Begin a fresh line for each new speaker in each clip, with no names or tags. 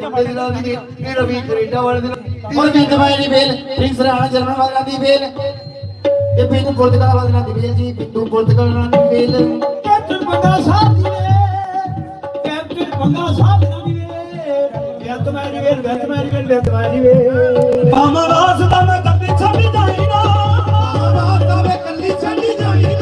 ਮੁੰਡੇ ਦੇ ਨਾਲ ਦੀ ਵੇਲ ਤੇ ਰਵੀ ਕੈਨੇਡਾ ਵਾਲੇ ਦੇ ਨਾਲ
ਹੁਣ ਬਿੰਦ ਬਾਈ ਦੀ ਵੇਲ ਪ੍ਰਿੰਸ ਰਾਣਾ ਜਰਮਨ ਵਾਲਿਆਂ ਦੀ ਵੇਲ ਤੇ ਬਿੰਦੂ ਪੁਰਤਗਾਲ ਵਾਲਿਆਂ ਦੀ ਵੇਲ ਜੀ ਬਿੰਦੂ ਪੁਰਤਗਾਲ ਵਾਲਿਆਂ ਦੀ ਵੇਲ
ਕੈਪਟਨ ਬੰਗਾ ਸਾਹਿਬ ਦੀ ਵੇ ਕੈਪਟਨ ਬੰਗਾ ਸਾਹਿਬ ਦੀ ਵੇ ਬੇਅੰਤ ਮੈਰੀ ਵੇ ਬੇਅੰਤ ਮੈਰੀ ਵੇ ਬੇਅੰਤ ਮੈਰੀ ਵੇ
ਭਾਵੇਂ ਰਾਸ ਦਾ ਮੈਂ ਕਦੇ ਛੱਡ ਜਾਈ ਨਾ
ਰਾਤ ਦਾ ਵੇ ਕੱਲੀ ਛੱਡੀ ਜਾਈ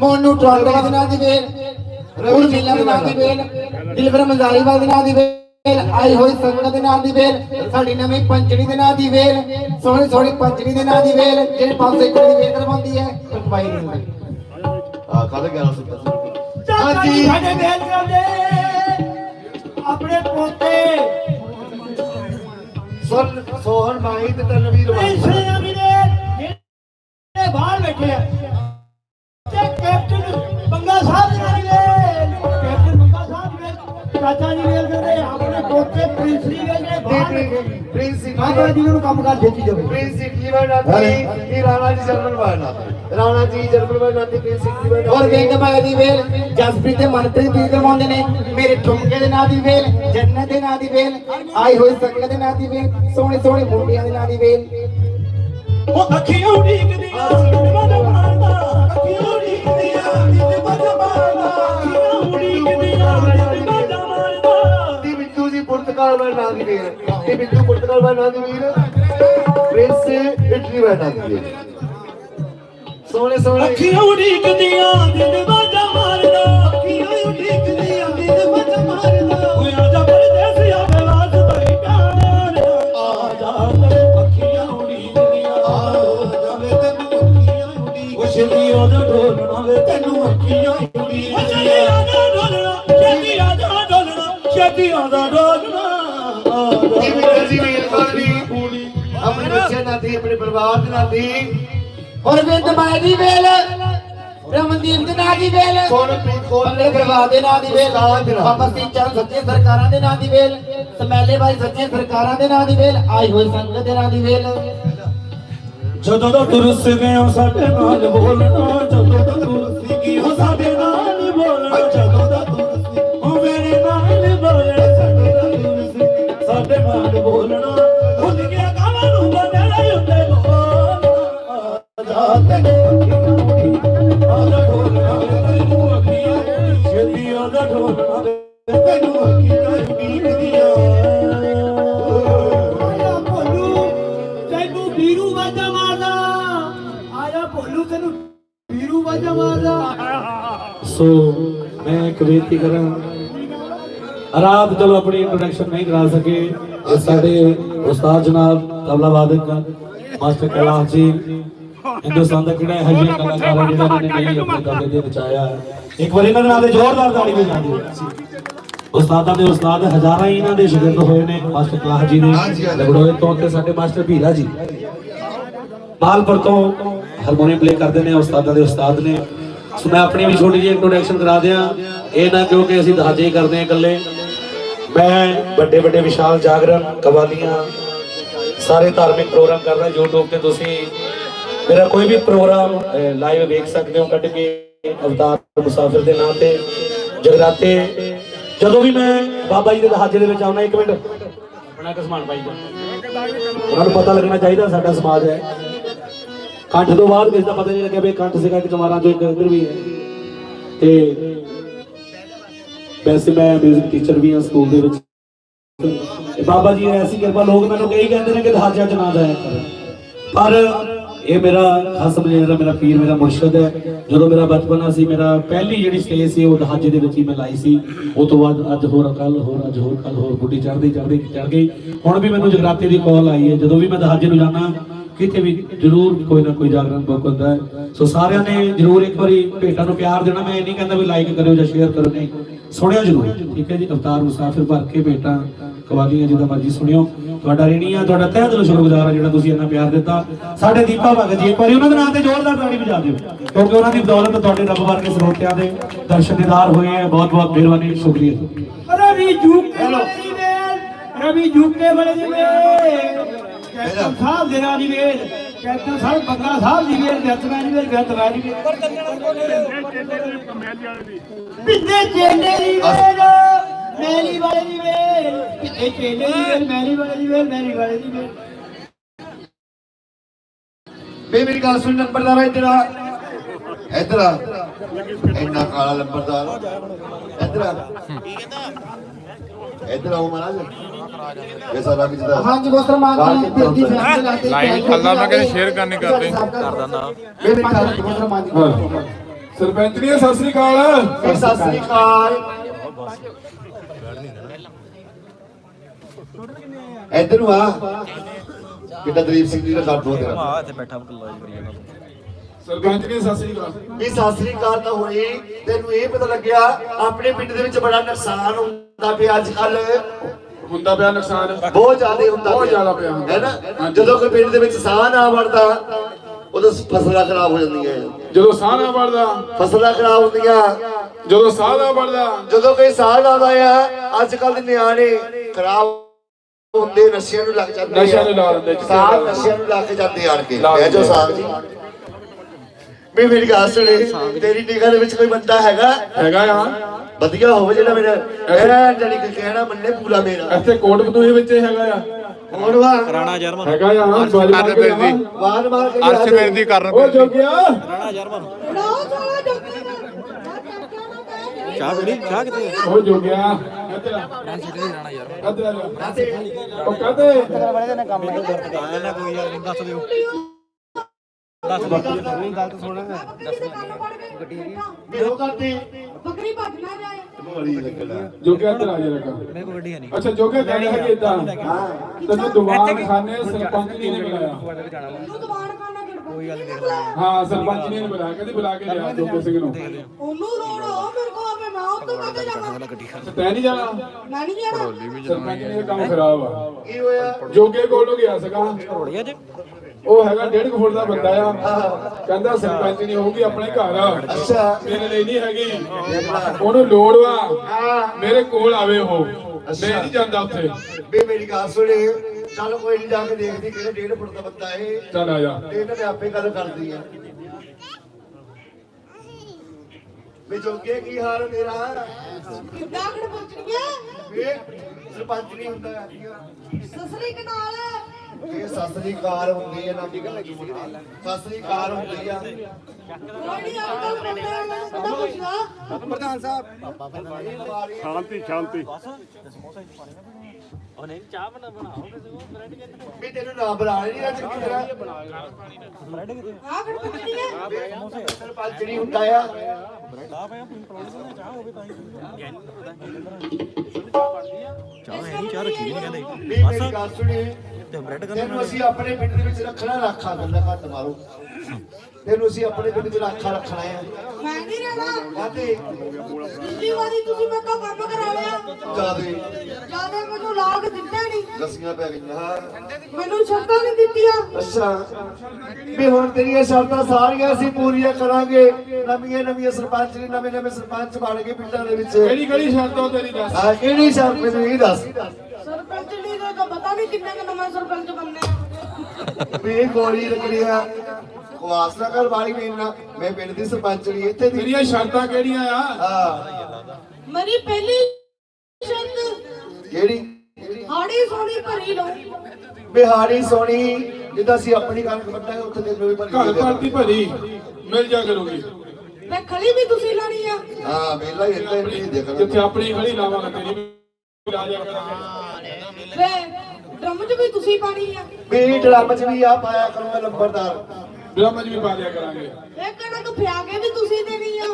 ਮੋਨੂ
ਟਰਾਂਟੋ ਵਾਲੇ ਨਾਲ ਦੀ ਵੇਲ ਰੂਲ ਮਿਲਾ ਦੇ ਨਾਲ ਦੀ ਵੇਲ ਦਿਲਬਰ ਮਜ਼ਾਰੀ ਵਾਲੇ ਨਾਲ ਦੀ ਵੇਲ ਆਈ ਹੋਈ ਸੰਗਤ ਦੇ ਨਾਲ ਦੀ ਵੇਲ ਸਾਡੀ ਨਵੀਂ ਪੰਚੜੀ ਦੇ ਨਾਲ ਦੀ ਵੇਲ ਸੋਹਣੀ ਸੋਹਣੀ ਪੰਚੜੀ ਦੇ ਨਾਲ ਦੀ ਵੇਲ ਜਿਹੜੇ ਪਾਸੇ ਇੱਕ ਦੀ ਵੇਲ ਕਰਵਾਉਂਦੀ ਹੈ ਪਾਈ ਨਹੀਂ ਹੁੰਦੀ।
ਆ ਕੱਲ 1170
ਚਾਚਾ ਸਾਡੇ ਵੇਲ ਕਰਦੇ ਆਪਣੇ ਪੋਤੇ।
ਸੋਹਣ ਸੋਹਣ ਮਾਈ ਤੇ ਤਨਵੀਰ ਵਾਲੀ
ਜਿਹੜੇ ਬਾਹਰ ਬੈਠੇ ਆ ਤੇ ਕੈਪਟਨ ਬੰਗਾ ਸਾਹਿਬ ਦੀ ਨਾਲ ਕੈਪਟਨ ਬੰਗਾ ਸਾਹਿਬ ਵੇ ਚਾਚਾ ਜੀ ਵੇਲ ਕਰਦੇ ਆਪਣੇ ਪੋਤੇ ਪ੍ਰਿੰਸ ਜੀ ਵੇ ਬਾਹਰ ਬੈਠੇ ਆ।
ਪ੍ਰਿੰਸ
ਜੀ ਨੂੰ ਕੰਮ ਕਰ ਦਿੱਤੀ ਜਾਵੇ
ਪ੍ਰਿੰਸ ਇਟਲੀ ਵਰਨਾਤੀ ਇਹ Rana ji German ਵਰਨਾਤੀ Rana ji German ਵਰਨਾਤੀ Prince Italy
ਔਰ
ਵਰਨਾਤੀ
ਵੇਗ ਦੀ ਵੇਲ ਜਸਪ੍ਰੀਤ ਤੇ ਮਨਪ੍ਰੀਤ ਵੀ ਕਰਵਾਉਂਦੇ ਨੇ ਮੇਰੇ ਠੁਮਕੇ ਦੇ ਨਾਂ ਦੀ ਵੇਲ ਜੰਨਤ ਦੇ ਨਾਂ ਦੀ ਵੇਲ ਆਈ ਹੋਈ ਸੰਗਤ ਦੇ ਨਾਂ ਦੀ ਵੇਲ ਸੋਹਣੇ ਸੋਹਣੇ ਮੁੰਡਿਆਂ ਦੇ ਨਾਂ ਦੀ ਵੇਲ
ਉਹ ਅੱਖੀਆਂ ਉਡੀਕਦੀਆਂ
ਵੀਰ ਤੇ ਬਿੱਟੂ ਪੁਰਤਗਾਲ ਵਰਨਾਤੀ ਵੀਰ? ਪ੍ਰਿੰਸ ਇਟਲੀ ਵਰਨਾਤੀ ਵੀਰ? ਸੋਹਣੇ ਸੋਹਣੇ।
ਅੱਖੀਆਂ ਉਡੀਕਦੀਆਂ ਦਿਲ ਮਨ ਮਾਰਦਾ। ਅੱਖੀਆਂ ਉਡੀਕਦੀਆਂ ਦਿਲ ਮਨ ਮਾਰਦਾ। ਓਏ ਆਜਾ ਪਰਦੇਸ ਆ ਬਲਾਸ ਤਈ ਪਿਆਰ ਆ ਜਾ ਅੱਖੀਆਂ ਉਡੀਕਦੀਆਂ। ਆ ਜਾਵੇ ਤੈਨੂੰ ਅੱਖੀਆਂ ਉਡੀਕ ਉਹ ਛੇਤੀ ਆ ਜਾ ਢੋਲਣਾ ਵੇ ਤੈਨੂੰ ਅੱਖੀਆਂ ਉਡੀਕਦੀਆਂ ਛੇਤੀ ਆ ਜਾ ਢੋਲਣਾ ਛੇਤੀ ਆ ਜਾ ਢੋਲਣਾ ਛੇਤੀ ਆ ਜਾ ਢੋਲਣਾ
ਆਪਣੇ ਨਾਲ ਦੀ ਆਪਣੇ ਪਰਿਵਾਰ ਦੇ ਨਾਲ ਦੀ।
ਦੀ ਵੇਲ ਰਮਨਦੀਪ ਦੇ ਨਾਂ ਦੀ ਵੇਲ ਪਰਿਵਾਰ ਦੇ ਨਾਂ ਦੀ ਵੇਲ
ਦੇ
ਸਿੰਘ ਚੰਦ ਸੱਚੇ ਸਰਕਾਰਾਂ ਦੇ ਨਾਂ ਦੀ ਵੇਲ ਸਮੈਲੇ ਬਾਈ ਸੱਚੇ ਸਰਕਾਰਾਂ ਦੇ ਨਾਂ ਦੀ ਵੇਲ ਆਈ ਹੋਈ ਸੰਗਤ ਦੇ ਨਾਂ ਦੀ ਵੇਲ।
ਜਦੋਂ ਤੋਂ ਤੁਰਸ ਗਏ ਹੋ ਸਾਡੇ ਨਾਲ ਬੋਲਣਾ ਸੋ ਮੈਂ ਇੱਕ ਬੇਨਤੀ ਕਰਾਂ ਰਾਤ ਚਲੋ ਆਪਣੀ ਇੰਟਰੋਡਕਸ਼ਨ ਨਹੀਂ ਕਰਾ ਸਕੇ ਇਹ ਸਾਡੇ ਉਸਤਾਦ ਜਨਾਬ ਤਬਲਾ ਵਾਦਕ ਮਾਸਟਰ ਕੈਲਾਸ਼ ਜੀ ਹਿੰਦੁਸਤਾਨ ਦਾ ਕਿਹੜਾ ਇਹੋ ਜਿਹਾ ਕਲਾਕਾਰ ਹੈ ਜਿਹੜਾ ਨੇ ਨਹੀਂ ਆਪਣੇ ਤਬਲੇ ਦੇ ਵਿੱਚ ਇੱਕ ਵਾਰੀ ਇਹਨਾਂ ਦੇ ਨਾਲ ਤੇ ਜ਼ੋਰਦਾਰ ਤਾੜੀ ਵਜਾਉਂਦੇ ਉਸਤਾਦਾਂ ਦੇ ਉਸਤਾਦ ਹਜ਼ਾਰਾਂ ਹੀ ਇਹਨਾਂ ਦੇ ਸ਼ਾਗਿਰਦ ਹੋਏ ਨੇ, ਮਾਸਟਰ ਕੈਲਾਸ਼ ਜੀ ਦੇ ਲਗੜੋਏ ਤੋਂ ਤੇ ਸਾਡੇ ਮਾਸਟਰ ਭੀਰਾ ਜੀ। ਮਾਲਪੁਰ ਤੋਂ ਹਾਰਮੋਨੀਅਮ ਪਲੇ ਕਰਦੇ ਨੇ ਉਸਤਾਦਾਂ ਦੇ ਉਸਤਾਦ ਨੇ। ਸੋ ਮੈਂ ਆਪਣੀ ਵੀ ਛੋਟੀ ਜਿਹੀ ਇੰਟਰੋਡਕਸ਼ਨ ਕਰਾ ਦਿਆਂ। ਇਹ ਨਾ ਕਿਉਂਕਿ ਅਸੀਂ ਦਹਾਜੇ ਹੀ ਕਰਦੇ ਹਾਂ ਇਕੱਲੇ। ਮੈਂ ਵੱਡੇ ਵੱਡੇ ਵਿਸ਼ਾਲ ਜਾਗਰਣ, ਕਵਾਲੀਆਂ, ਸਾਰੇ ਧਾਰਮਿਕ ਪ੍ਰੋਗਰਾਮ ਕਰਦਾ YouTube ਤੇ ਤੁਸੀਂ ਮੇਰਾ ਕੋਈ ਵੀ ਪ੍ਰੋਗਰਾਮ ਲਾਈਵ ਵੇਖ ਸਕਦੇ ਹੋ ਕੱਢ ਕੇ ਅਵਤਾਰ ਮੁਸਾਫਿਰ ਦੇ ਨਾਂ ਤੇ ਜਗਰਾਤੇ। ਜਦੋਂ ਵੀ ਮੈਂ ਬਾਬਾ ਜੀ ਦੇ ਦਹਾਜੇ ਦੇ ਵਿੱਚ ਆਉਣਾ ਇੱਕ ਮਿੰਟ। ਬਣਾ ਕੇ ਸਮਾਨ ਪਾਈ ਉਹਨਾਂ ਨੂੰ ਪਤਾ ਲੱਗਣਾ ਚਾਹੀਦਾ ਸਾਡਾ ਸਮਾਜ ਹੈ। ਕੰਠ ਤੋਂ ਬਾਅਦ ਕਿਸੇ ਦਾ ਪਤਾ ਨਹੀਂ ਲੱਗਿਆ ਵੀ ਕੰਠ ਸੀਗਾ ਕਿ ਚਮਾਰਾਂ ਚੋਂ ਇੱਕ ਇੱਧਰ ਵੀ ਹੈ। ਤੇ ਵੈਸੇ ਮੈਂ 뮤직 ਟੀਚਰ ਵੀ ਹਾਂ ਸਕੂਲ ਦੇ ਵਿੱਚ। ਬਾਬਾ ਜੀ ਐਸੀ ਕਿਰਪਾ ਲੋਕ ਮੈਨੂੰ ਕਈ ਕਹਿੰਦੇ ਨੇ ਕਿ ਦਹਾਜਾ ਚ ਨਾ ਜਾਇਆ ਕਰ। ਪਰ ਇਹ ਮੇਰਾ ਖਸਮ ਜਿਹੜਾ ਮੇਰਾ ਪੀਰ, ਮੇਰਾ ਮੁਰਸ਼ਿਦ ਹੈ। ਜਦੋਂ ਮੇਰਾ ਬਚਪਨਾ ਸੀ, ਮੇਰਾ ਪਹਿਲੀ ਜਿਹੜੀ ਸਟੇਜ ਸੀ, ਉਹ ਦਹਾਜੇ ਦੇ ਵਿੱਚ ਹੀ ਮੈਂ ਲਾਈ ਸੀ। ਉਹ ਤੋਂ ਬਾਅਦ ਅੱਜ ਹੋਰ ਕੱਲ ਹੋਰ, ਅੱਜ ਹੋਰ ਕੱਲ ਹੋਰ, ਗੁੱਡੀ ਚੜ੍ਹਦੀ ਚੜ੍ਹਦੀ ਚੜ ਗਈ ਹੁਣ ਵੀ ਮੈਨੂੰ ਜਗਰਾਤੇ ਦੀ ਕਾਲ ਆਈ ਹੈ। ਜਦੋਂ ਵੀ ਮੈਂ ਦਹਾਜੇ ਨੂੰ ਜਾਣਾ ਕਿਤੇ ਵੀ ਜ਼ਰੂਰ ਕੋਈ ਨਾ ਕੋਈ ਜਾਗਰਣ ਬੁੱਕ ਹੁੰਦਾ ਹੈ। ਸੋ ਸਾਰਿਆਂ ਨੇ ਜ਼ਰੂਰ ਇੱਕ ਵਾਰੀ ਭੇਟਾਂ ਨੂੰ ਪਿਆਰ ਦੇਣਾ। ਮੈਂ ਇਹ ਨਹੀਂ ਕਹਿੰਦਾ ਵੀ ਲਾਈਕ ਕਰਿਓ ਜਾਂ ਸ਼ੇਅਰ ਕਰੋ ਨਹੀਂ। ਸੁਣਿਓ ਜ਼ਰੂਰ। ਠੀਕ ਹੈ ਜੀ? ਅਵਤਾਰ, ਮੁਸਾਫਿਰ ਭਰ ਕੇ ਭੇਟਾਂ। ਕਵਾਲੀਆਂ ਜਿੱਦਾਂ ਮਰਜ਼ੀ ਸੁਣਿਓ। ਤੁਹਾਡਾ ਰਿਣੀ ਆ ਤੁਹਾਡਾ ਤਹਿ ਦਿਲੋਂ ਸ਼ੁਕਰਗੁਜ਼ਾਰ ਆ ਜਿਹੜਾ ਤੁਸੀਂ ਇੰਨਾ ਪਿਆਰ ਦਿੱਤਾ। ਸਾਡੇ ਦੀਪਾ ਭਗਤ ਜੀ ਵਾਰੀ ਉਹਨਾਂ ਦੇ ਨਾਂ ਤੇ ਜ਼ੋਰਦਾਰ ਤਾੜੀ ਵਜਾ ਦਿਓ। ਕਿਉਂਕਿ ਉਹਨਾਂ ਦੀ ਬਦੌਲਤ ਤੁਹਾਡੇ ਰੱਬ ਵਰਗੇ ਸਰੋਤਿਆਂ ਦੇ ਦਰਸ਼ਨ ਦੀਦਾਰ ਹੋਏ ਆ। ਬਹੁਤ ਬਹੁਤ ਮਿਹਰਬਾਨੀ ਸ਼ੁਕਰੀਆ।
ਰਵੀ ਜੂਕੇ ਵਾਲੇ ਦੀ ਵੇਲ ਰਵੀ ਜੂਕੇ ਵਾਲੇ ਦੀ ਵੇਲ ਕੈਪਟਨ ਸਾਹਿਬ ਦੇ ਨਾਲ ਦੀ ਵੇਲ ਕੈਪਟਨ ਸਾਹਿਬ ਬੰਗਾ ਸਾਹਿਬ ਦੀ ਵੇਲ ਜੱਤਮੈਨ ਦੀ ਵੇਲ ਜੱਤਮੈਨ ਦੀ ਵੇਲ ਪਿੱਛੇ ਚੇਲੇ ਦੀ ਵੇਲ ਮੈਲੀ ਵਾਲੇ ਦੀ ਵੇਲ। ਪਿੱਛੇ ਚੇਲੇ ਦੀ ਵੇਲ ਮੈਲੀ ਵਾਲੇ ਦੀ ਵੇਲ ਮੈਲੀ ਵਾਲੇ ਦੀ ਵੇਲ।
ਬੇ ਮੇਰੀ ਗੱਲ ਸੁਣ ਨੰਬਰਦਾਰ ਇੱਧਰ ਆ। ਇੱਧਰ ਆ। ਇੰਨਾ ਕਾਲਾ ਨੰਬਰਦਾਰ ਇੱਧਰ ਆ। ਇੱਧਰ ਆਓ ਮਹਾਰਾਜ। ਇਹ ਸਾਰਾ ਕੁਝ ਦਾ
ਹਾਂਜੀ ਬੋਸਰ ਮਾਨ ਜੀ ਦੀ ਫੈਸਲੇ ਲਾਤੇ
ਲਾਈਨ ਚੱਲਦਾ ਮੈਂ ਕਹਿੰਦਾ ਸ਼ੇਅਰ ਕਰਨੀ ਕਰਦੇ
ਕਰਦਾ ਨਾ। ਮੇਰੀ ਗੱਲ ਬੋਸਰ ਮਾਨ ਜੀ
ਸਰਪੰਚ ਜੀ ਸਤਿ ਸ੍ਰੀ ਅਕਾਲ।
ਸਤਿ ਸ੍ਰੀ ਅਕਾਲ। ਇੱਧਰ ਨੂੰ ਆ। ਕਿੱਦਾਂ ਦਲੀਪ ਸਿੰਘ ਜੀ ਦਾ ਕੱਟ ਹੋ। ਤੇਰਾ
ਸਰਪੰਚ ਜੀ ਸਤਿ ਸ੍ਰੀ ਅਕਾਲ।
ਇਹ ਸਤਿ ਸ੍ਰੀ ਅਕਾਲ ਤਾਂ ਹੋਈ ਤੈਨੂੰ ਇਹ ਪਤਾ ਲੱਗਿਆ ਆਪਣੇ ਪਿੰਡ ਦੇ ਵਿੱਚ ਬੜਾ ਨੁਕਸਾਨ ਹੁੰਦਾ ਪਿਆ ਅੱਜ ਕੱਲ
ਹੁੰਦਾ ਪਿਆ ਨੁਕਸਾਨ।
ਬਹੁਤ ਜ਼ਿਆਦਾ ਹੁੰਦਾ
ਬਹੁਤ ਜ਼ਿਆਦਾ ਪਿਆ ਹੁੰਦਾ।
ਹੈ ਨਾ? ਜਦੋਂ ਕੋਈ ਪਿੰਡ ਦੇ ਵਿੱਚ ਸਾਹ ਨਾ ਵੜਦਾ ਉਦੋਂ ਫਸਲਾਂ ਖਰਾਬ ਹੋ ਜਾਂਦੀਆਂ।
ਜਦੋਂ ਸਾਹ ਨਾ ਵੜਦਾ
ਫਸਲਾਂ ਖਰਾਬ ਹੁੰਦੀਆਂ।
ਜਦੋਂ ਸਾਹ ਨਾ ਵੜਦਾ
ਜਦੋਂ ਕੋਈ ਸਾਹ ਲਾਉਂਦਾ ਆ ਅੱਜ ਕੱਲ ਦੇ ਨਿਆਣੇ ਖਰਾਬ ਹੁੰਦੇ ਨਸ਼ਿਆਂ ਨੂੰ ਲੱਗ ਜਾਂਦੇ ਆ।
ਨਸ਼ਿਆਂ ਨੂੰ ਲਾ ਦਿੰਦੇ,
ਸਾਹ। ਨਸ਼ਿਆਂ ਨੂੰ ਲੱਗ ਜਾਂਦੇ ਆਣ ਕੇ।
ਲਾ
ਬਹਿ ਜਾਓ। ਸਾਹ ਜੀ। ਵੀ ਮੇਰੀ ਗੱਲ ਸੁਣੇ ਤੇਰੀ ਨਿਗਾਹ ਦੇ ਵਿੱਚ ਕੋਈ ਬੰਦਾ ਹੈਗਾ?
ਹੈਗਾ ਆ।
ਵਧੀਆ ਹੋਵੇ ਜਿਹੜਾ ਮੇਰਾ ਇਹ ਜਾਨੀ ਕਿ ਕਹਿਣਾ ਮੰਨੇ ਪੂਰਾ ਮੇਰਾ।
ਇੱਥੇ ਕੋਟ ਬਦੂਹੇ ਵਿੱਚ ਹੈਗਾ ਆ।
ਹੁਣ ਵਾ?
ਹੈਗਾ ਆ ਬਾਜ ਮਾਰ ਕੇ।
ਵਾਰ ਮਾਰ ਕੇ
ਅਰਸ਼ ਬੇਨਤੀ ਕਰਨ
ਉਹ ਜੋਗਿਆ।
ਚਾਹ ਬੜੀ ਚਾਹ ਕਿਤੇ
ਉਹ ਜੋਗਿਆ ਇੱਧਰ ਆ ਇੱਧਰ ਆ। ਜਾ। ਉਹ ਕਹਤੇ
ਨਾ ਕੋਈ ਯਾਰ ਨਹੀਂ ਦੱਸ ਦਿਓ
ਬਿਹੋ ਕਰਦੀ
ਬੱਕਰੀ ਭੱਜ ਨਾ ਜਾਏ।
ਜੋਗਿਆ ਇੱਧਰ ਆ ਜਾ ਰਕਾ
ਮੇਰੇ ਕੋਲ ਗੱਡੀ ਹੈ ਨਹੀਂ।
ਅੱਛਾ ਜੋਗਿਆ ਕਹਿੰਦਾ ਹੈ ਕਿ ਇਦਾਂ ਤੈਨੂੰ ਦੀਵਾਨ ਖਾਨੇ ਸਰਪੰਚ ਜੀ ਨੇ ਬੁਲਾਇਆ।
ਦਵਾਨ ਕਰਨਾ ਕਿ ਕੋਈ ਗੱਲ ਨਹੀਂ
ਹਾਂ ਸਰਪੰਚ ਜੀ ਨੇ ਬੁਲਾਇਆ ਕਹਿੰਦੇ ਬੁਲਾ ਕੇ ਲਿਆ ਜੋਗੇ ਸਿੰਘ ਨੂੰ।
ਉਹਨੂੰ ਹੋ
ਤੈਂ ਨਹੀਂ ਜਾਣਾ।
ਮੈਂ ਨਹੀਂ ਜਾਣਾ।
ਸਰਪੰਚ ਜੀ ਦਾ ਕੰਮ ਖਰਾਬ ਆ।
ਕੀ ਹੋਇਆ?
ਜੋਗੇ ਕੋਲ ਨੂੰ ਗਿਆ ਸੀਗਾ।
ਘੋੜੀ ਅੱਜ
ਉਹ ਹੈਗਾ ਡੇਢ ਕੁ ਫੁੱਟ ਦਾ ਬੰਦਾ ਆ। ਕਹਿੰਦਾ ਸਰਪੰਚ ਨਹੀਂ ਹੋਊਗੀ ਆਪਣੇ ਘਰ
ਅੱਛਾ।
ਮੇਰੇ ਲਈ ਨਹੀਂ ਹੈਗੀ। ਉਹਨੂੰ ਲੋੜ ਵਾ। ਮੇਰੇ ਕੋਲ ਆਵੇ ਉਹ। ਮੈਂ ਨਹੀਂ ਜਾਂਦਾ ਉੱਥੇ।
ਵੀ ਮੇਰੀ ਗੱਲ ਸੁਣੇ। ਚੱਲ ਕੋਈ ਨਹੀਂ ਜਾ ਕੇ ਦੇਖਦੀ ਕਿਹੜੇ ਡੇਢ ਫੁੱਟ ਦਾ ਬੰਦਾ ਇਹ।
ਚੱਲ ਆ ਜਾ।
ਇਹਨਾਂ ਨੇ ਆਪੇ ਗੱਲ ਕਰਦੀ ਆ। ਵੀ ਜੋਗੇ ਕੀ ਹਾਲ ਮੇਰਾ?
ਕਿੱਦਾਂ ਖੜ ਗਿਆ
ਵੇ ਸਰਪੰਚ ਨਹੀਂ ਹੁੰਦਾ
ਸਸਰੀ ਕਨਾਲ
ਇਹ ਸਸਰੀ ਕਾਰ ਹੁੰਦੀ ਹੈ ਨਾ ਸਸਰੀ ਕਾਰ ਹੁੰਦੀ ਆ।
ਕੋਈ ਅੰਕਲ ਬੰਦੇ ਮੈਨੂੰ ਪਤਾ ਪੁੱਛਦਾ?
ਪ੍ਰਧਾਨ ਸਾਹਿਬ
ਵੀ ਤੈਨੂੰ ਨਾ ਬੁਲਾ ਨਹੀਂ
ਆ
ਸਰਪੰਚ ਹੁੰਦਾ ਆ।
ਚਾਹ ਹੈ। ਨਹੀਂ ਚਾਹ ਰੱਖੀ ਨਹੀਂ ਕਹਿੰਦੇ।
ਵੀ ਮੇਰੀ ਗੱਲ ਸੁਣੇ।
ਤੇ ਬ੍ਰੈਡ
ਤੈਨੂੰ ਅਸੀਂ ਆਪਣੇ ਪਿੰਡ ਦੇ ਵਿੱਚ ਰੱਖਣਾ ਰਾਖਾ ਗੱਲਾਂ ਘੱਟ ਮਾਰੋ। ਤੈਨੂੰ ਅਸੀਂ ਆਪਣੇ ਪਿੰਡ 'ਚ ਰਾਖਾ ਰੱਖਣਾ ਆ
ਮੈਂ ਨਹੀਂ ਰਹਿਣਾ।
ਕਾਤੇ
ਪਿਛਲੀ ਵਾਰੀ ਤੁਸੀਂ ਮੇਰੇ ਤੋਂ ਕੰਮ ਕਰਾ ਲਿਆ।
ਜਾਦੇ।
ਮੈਨੂੰ ਲਾਗ ਦਿੱਤਾ ਨਹੀਂ।
ਰਸੀਆਂ ਪੈ ਗਈਆਂ। ਹਾਂ
ਮੈਨੂੰ ਸ਼ਰਤਾਂ ਨਹੀਂ ਦਿੱਤੀਆਂ।
ਅੱਛਾ। ਵੀ ਹੁਣ ਤੇਰੀਆਂ ਸ਼ਰਤਾਂ ਸਾਰੀਆਂ ਅਸੀਂ ਪੂਰੀਆਂ ਕਰਾਂਗੇ। ਨਵੀਆਂ ਨਵੀਆਂ ਸਰਪੰਚ ਨੇ ਨਵੇਂ ਨਵੇਂ ਸਰਪੰਚ ਬਣ ਕੇ ਪਿੰਡਾਂ ਦੇ ਵਿੱਚ।
ਕਿਹੜੀ ਕਿਹੜੀ ਸ਼ਰਤ ਤੇਰੀ ਦੱਸ।
ਆ ਕਿਹੜੀ ਸ਼ਰਤ ਮੈਨੂੰ ਇਹ ਦੱਸ।
ਸਰਪੰਚ ਨਹੀਂ ਦਾ ਤਾਂ ਪਤਾ ਨਹੀਂ ਕਿੰਨੇ ਕੁ ਨਵੇਂ ਸਰਪੰਚ ਬਣਨੇ ਆ।
ਵੀ ਗੋਲੀ ਲੱਗਣੀ ਆ। ਖਵਾਸ ਨਾ ਕਰ ਵਾਲੀ ਮੇਰੇ ਨਾਲ। ਮੈਂ ਪਿੰਡ ਦੀ ਸਰਪੰਚ ਨਹੀਂ ਇੱਥੇ ਦੀ
ਤੇਰੀਆਂ ਸ਼ਰਤਾਂ ਕਿਹੜੀਆਂ ਆ?
ਹਾਂ।
ਮੇਰੀ ਪਹਿਲੀ ਸ਼ਰਤ।
ਕਿਹੜੀ?
ਹਾੜੀ ਸੋਹਣੀ ਭਰੀ ਲਓ।
ਬਿਹਾਰੀ ਸੋਣੀ ਜਿੱਦਾਂ ਅਸੀਂ ਆਪਣੀ ਕਣਕ ਵੱਢਾਂਗੇ ਉੱਥੇ ਦੇ ਲੋਈ ਭਰੀ
ਘਰ ਭਰਤੀ ਭਰੀ ਮਿਲ ਜਾ ਕਰੂਗੀ।
ਵੇ ਖਲੀ ਵੀ ਤੁਸੀਂ ਲਾਣੀ ਆ।
ਹਾਂ ਮੇਲਾ ਹੀ ਇੱਥੇ ਨਹੀਂ ਦੇਖਣਾ।
ਜਿੱਥੇ ਆਪਣੀ ਖੜੀ ਲਾਵਾਂਗਾ ਤੇਰੀ ਵੀ ਲਾ ਜਾ ਕਰਾਂਗੇ।
ਵੇ ਡਰਮ 'ਚ ਵੀ ਤੁਸੀਂ ਪਾਣੀ ਆ।
ਵੀ ਡਰਮ ਚ ਵੀ ਆ ਪਾਇਆ ਕਰੂੰਗਾ ਲੰਬਰਦਾਰ
ਬ੍ਰਹਮਜ ਵੀ ਪਾ ਲਿਆ ਕਰਾਂਗੇ।
ਇਹ ਕਣਕ ਫਿਆ ਕੇ ਵੀ ਤੁਸੀਂ ਦੇਣੀ ਆ।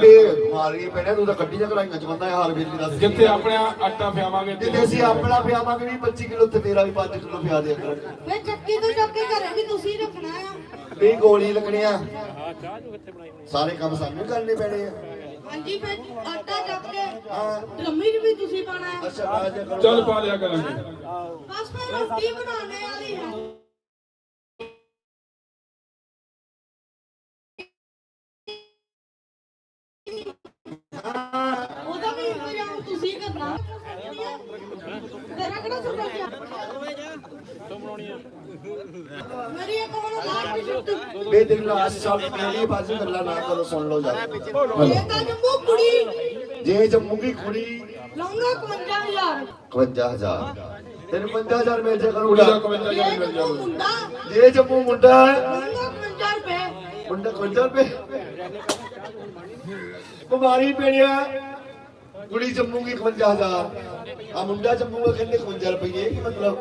ਵੀ ਮਾਰੀ ਪੈਣਾ ਤੂੰ ਤਾਂ ਕੱਢੀਆਂ ਕਰਾਈਆਂ ਚ ਬੰਦਾ ਹਾਲ ਵੀਰ ਦੀ ਦੱਸ
ਜਿੱਥੇ ਆਪਣਾ ਆਟਾ ਫਿਆਵਾਂਗੇ
ਜਿੱਥੇ ਅਸੀਂ ਆਪਣਾ ਪਿਆਵਾਂਗੇ ਵੀ 25 ਕਿਲੋ ਤੇ ਤੇਰਾ ਵੀ 5 ਕਿਲੋ ਪਿਆ ਦਿਆ ਕਰਾਂਗੇ।
ਵੇ ਚੱਕੀ ਤੋਂ ਚੱਕ ਕੇ ਘਰੇ ਵੀ ਤੁਸੀਂ ਰੱਖਣਾ ਆ।
ਵੀ ਗੋਲੀ ਲੱਗਣੀਆਂ ਸਾਰੇ ਕੰਮ ਸਾਨੂੰ ਕਰਨੇ ਪੈਣੇ ਆ।
ਹਾਂਜੀ ਫੇ ਆਟਾ ਚੱਕ ਕੇ ਡਰਮੀ 'ਚ ਵੀ ਤੁਸੀਂ ਪਾਣਾ ਆ।
ਅੱਛਾ ਆ ਜਾ ਕਰੋ।
ਚੱਲ ਪਾ ਲਿਆ ਕਰਾਂਗੇ।
ਬਸ ਫਿਰ ਰੋਟੀ ਬਣਾਉਣੇ ਵਾਲੀ ਹੈ ਤੁਸੀਂ ਕਰਨਾ? ਤੇਰਾ ਕਿਹੜਾ ਸਰਪੰਚ ਮੇਰੀ ਇੱਕ ਹੁਣ ਲਾਸਟ ਸ਼ਿਫਟ
ਬੇ ਦਿਨ ਲਾਸਟ ਸ਼ਾਪ ਮੇਰੀ ਬਾਜ਼ੂ ਗੱਲਾਂ ਨਾ ਕਰੋ ਸੁਣ ਲਓ ਯਾਰ
ਇਹ ਤਾਂ ਜੰਮੂ ਕੁੜੀ।
ਜੇ ਜੰਮੂ ਦੀ ਕੁੜੀ
ਲਾਉਂਗਾ 51000
51000 ਤੈਨੂੰ 50000 ਮਿਲ ਜਾ
ਦਾ
ਕਰੂਗਾ
51
ਇਹ
ਮਿਲ
ਜੰਮੂ
ਜਾਊਗਾ
ਮੁੰਡਾ
ਜੇ ਜੰਮੂ ਮੁੰਡਾ ਹੈ।
ਲਾਉਂਗਾ 50 ਰੁਪਏ।
ਮੁੰਡਾ 50 ਰੁਪਏ। ਬਿਮਾਰੀ ਪੈਣਿਆ ਕੁੜੀ ਜੰਮੂਗੀ 51000 ਆ ਮੁੰਡਾ ਜੰਮੂਗਾ ਕਹਿੰਦੇ 55 ਰੁਪਏ ਕੀ ਮਤਲਬ?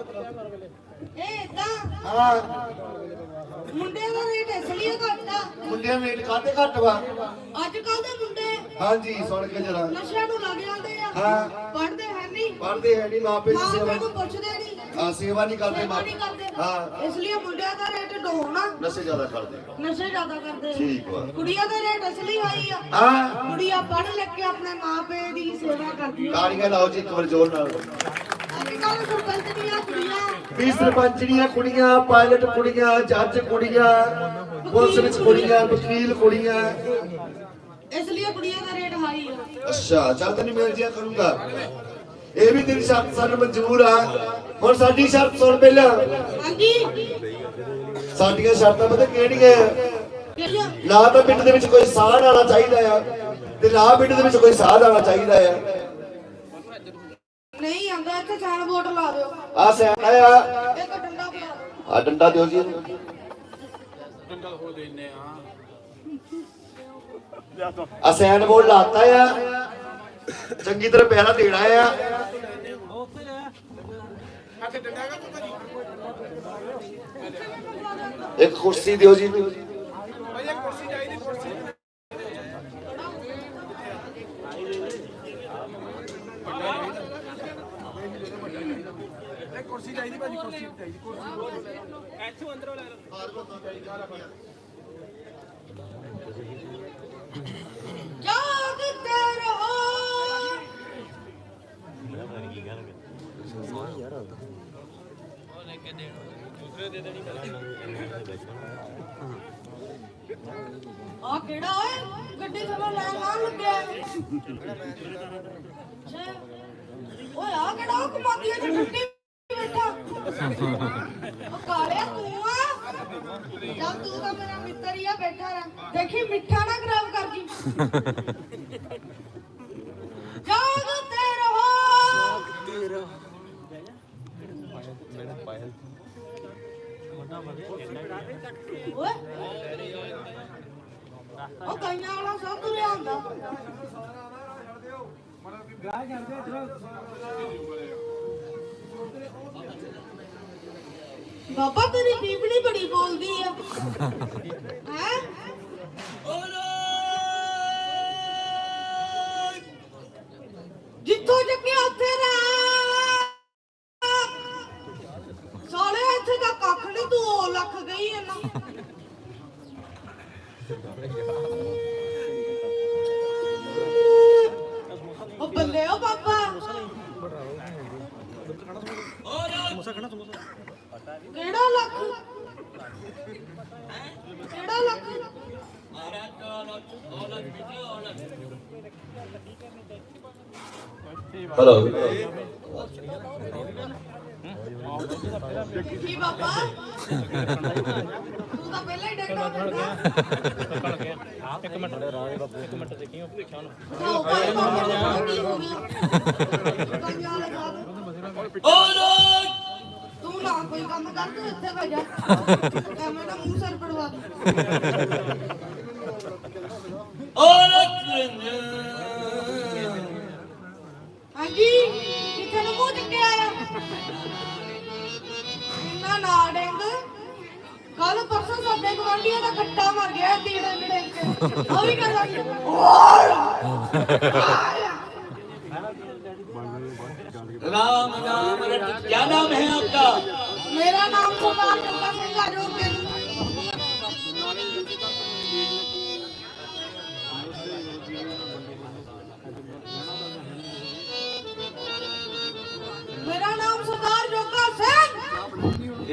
ਇਹ ਇਦਾਂ
ਹਾਂ।
ਮੁੰਡਿਆਂ ਦਾ ਰੇਟ ਇਸ ਲਈ ਘੱਟ ਆ।
ਮੁੰਡਿਆਂ ਨੂੰ ਰੇਟ ਕਾਹਤੇ ਘੱਟ ਵਾ?
ਅੱਜ ਕੱਲ ਦੇ ਮੁੰਡੇ
ਹਾਂਜੀ ਸੁਣ ਕੇ ਜਰਾ।
ਨਸ਼ਿਆਂ ਨੂੰ ਲੱਗ ਜਾਂਦੇ ਆ।
ਹਾਂ।
ਪੜਦੇ ਹੈ ਨਹੀਂ।
ਪੜਦੇ ਹੈ ਨਹੀਂ ਮਾਪੇ ਦੀ
ਮਾਂ
ਸੇਵਾ।
ਨੂੰ ਪੁੱਛਦੇ ਨਹੀਂ।
ਆ ਸੇਵਾ ਨਹੀਂ ਕਰਦੇ
ਸੇਵਾ ਨਹੀਂ
ਮਾਪੇ
ਕਰਦੇ
ਹਾਂ।
ਇਸ ਲਈ ਮੁੰਡਿਆਂ ਦਾ ਰੇਟ ਡੋਣਾ।
ਨਸ਼ੇ ਜ਼ਿਆਦਾ ਕਰਦੇ।
ਨਸ਼ੇ ਜ਼ਿਆਦਾ ਕਰਦੇ।
ਠੀਕ ਵਾ।
ਕੁੜੀਆਂ ਦਾ ਰੇਟ ਇਸ ਲਈ ਹਾਈ ਆ।
ਹਾਂ।
ਕੁੜੀਆਂ ਪੜ ਲਿਖ ਕੇ ਆਪਣੇ ਮਾਪੇ ਦੀ ਸੇਵਾ ਕਰਦੀਆਂ।
ਤਾੜੀਆਂ ਲਾਓ ਜੀ ਇੱਕ ਵਾਰ ਜ਼ੋਰ ਨਾਲ।
ਅੱਜ ਸਰਪੰਚ ਦੀਆਂ ਕੁੜੀਆਂ।
ਵੀ ਸਰਪੰਚਣੀਆਂ ਕੁੜੀਆਂ ਪਾਇਲਟ ਕੁੜੀਆਂ ਜੱਜ ਕੁੜੀਆਂ ਪੁਲਿਸ ਵਿੱਚ ਕੁੜੀਆਂ ਵਕੀਲ ਕੁੜੀਆਂ।
ਇਸ ਲਈ ਕੁੜੀਆਂ ਦਾ ਰੇਟ ਹਾਈ ਆ।
ਅੱਛਾ ਚੱਲ ਤੈਨੂੰ ਮਿਲ ਜਿਆ ਕਰੂੰਗਾ। ਇਹ ਵੀ ਤੇਰੀ ਸ਼ਰਤ ਸਾਨੂੰ ਮਨਜ਼ੂਰ ਆ। ਹੁਣ ਸਾਡੀ ਸ਼ਰਤ ਸੁਣ ਪਹਿਲਾਂ।
ਹਾਂਜੀ।
ਸਾਡੀਆਂ ਸ਼ਰਤਾਂ ਪਤਾ ਕਿਹੜੀਆਂ? ਆ? ਨਾ ਤਾਂ ਪਿੰਡ ਦੇ ਵਿੱਚ ਕੋਈ ਸਾਧ ਆਣਾ ਚਾਹੀਦਾ ਆ ਤੇ ਨਾ ਪਿੰਡ ਦੇ ਵਿੱਚ ਕੋਈ ਸਾਧ ਆਣਾ ਚਾਹੀਦਾ ਆ।
ਨਹੀਂ ਆਂਦਾ ਇੱਥੇ ਸਾਨ ਵੋਟ ਲਾ ਦਿਓ।
ਆ ਸਿਆਣਾ ਆ।
ਇੱਕ ਡੰਡਾ ਦਿਓ।
ਆ ਡੰਡਾ ਦਿਓ ਜੀ
ਡੰਡਾ ਹੋ ਦੇਨੇ ਆ
ਆ ਸੈਨ ਬੋਰਡ ਲਾਤਾ ਆ ਚੰਗੀ ਤਰ੍ਹਾਂ ਪਹਿਰਾ ਦੇਣਾ ਆ ਇੱਕ ਕੁਰਸੀ ਦਿਓ ਜੀ ਇਹਨੂੰ।
ਜਾਗਦੇ ਰਹੋ ਆ ਕਿਹੜਾ ਓਏ ਗੱਡੀ ਚਲੋ ਲੈ ਲਾਂ ਲੱਗਿਆ ਅੱਛਾ। ਓਏ ਆ ਕਿਹੜਾ ਉਹ ਕਮਾਦੀਆਂ ਚ ਬੈਠਾ? ਉਹ ਕਾਲਿਆ ਤੂੰ ਆ। ਚੱਲ ਤੂੰ ਤਾਂ ਮੇਰਾ ਮਿੱਤਰ ਹੀ ਆ, ਬੈਠਾ ਰਹਿ। ਦੇਖੀ, ਮਿੱਠਾ ਨਾ ਖਰਾਬ ਕਰ ਜੀ। ਜਾਗਦੇ ਰਹੋ। ਓਏ। ਉਹ ਕਈਆਂ ਵਾਲਾ ਸਭ ਤੁਰਿਆ ਹੁੰਦਾ। ਬਾਬਾ ਤੇਰੀ ਬੀਬੜੀ ਬੜੀ ਬੋਲਦੀ ਆ ਹੈ ਜਿੱਥੋਂ ਚੱਕਿਆ ਉੱਥੇ ਰਹਿ ਸਾਲੇ ਇੱਥੇ ਤਾਂ ਕੱਖ ਨਹੀਂ ਤੂੰ ਉਹ ਲੱਖ ਗਈ ਹੈ ਨਾ ਉਹ ਬੱਲੇ ਉਹ ਬਾਬਾ ਕਿਹੜਾ ਲੱਖ ਕਿਹੜਾ ਲੱਖ
ਹੈਲੋ
ਕੀ ਬਾਬਾ ਤੂੰ ਤਾਂ ਪਹਿਲਾਂ ਹੀ ਡੰਡਾ ਕਰਦਾ
ਇੱਕ ਮਿੰਟ ਇੱਕ ਮਿੰਟ ਦੇਖੀਓ ਭੁਲੇਖਾ ਨੂੰ
ਆਓ ਭਾਈ ਬਾਬਾ ਕੀ ਹੋ ਗਿਆ ਕੰਨਿਆ ਲਗਾ ਦੇ
ਓ
ਕੋਈ ਕੰਮ ਕਰ ਤੂੰ ਇੱਥੇ ਬਹਿ ਜਾ ਐਵੇਂ ਨਾ ਮੂੰਹ ਸਿਰ ਪੜਵਾ ਦੇ ਲੱਗੀ। ਕਿੱਥੇ ਨੂੰ ਮੂੰਹ ਚੁੱਕਿਆ ਆ। ਇੰਨਾ ਨਾ ਡੈਂਗ ਕੱਲ ਪਰਸੋਂ ਸਾਡੇ ਗਵਾਂਢੀਆਂ ਦਾ ਖੱਟਾ ਮਰ ਗਿਆ ਦੀੜੇ ਡੈਂਗ ਉਹ ਵੀ ਕਰ ਲੱਗ
ਰਾਮ ਨਾਮ ਰਟ ਕੀ ਨਾਮ ਹੈ ਆਪਕਾ?
ਮੇਰਾ ਨਾਮ ਕੁਮਾਰ ਕੰਗਾ ਸਿੰਘ ਆ ਜੋ ਕਿ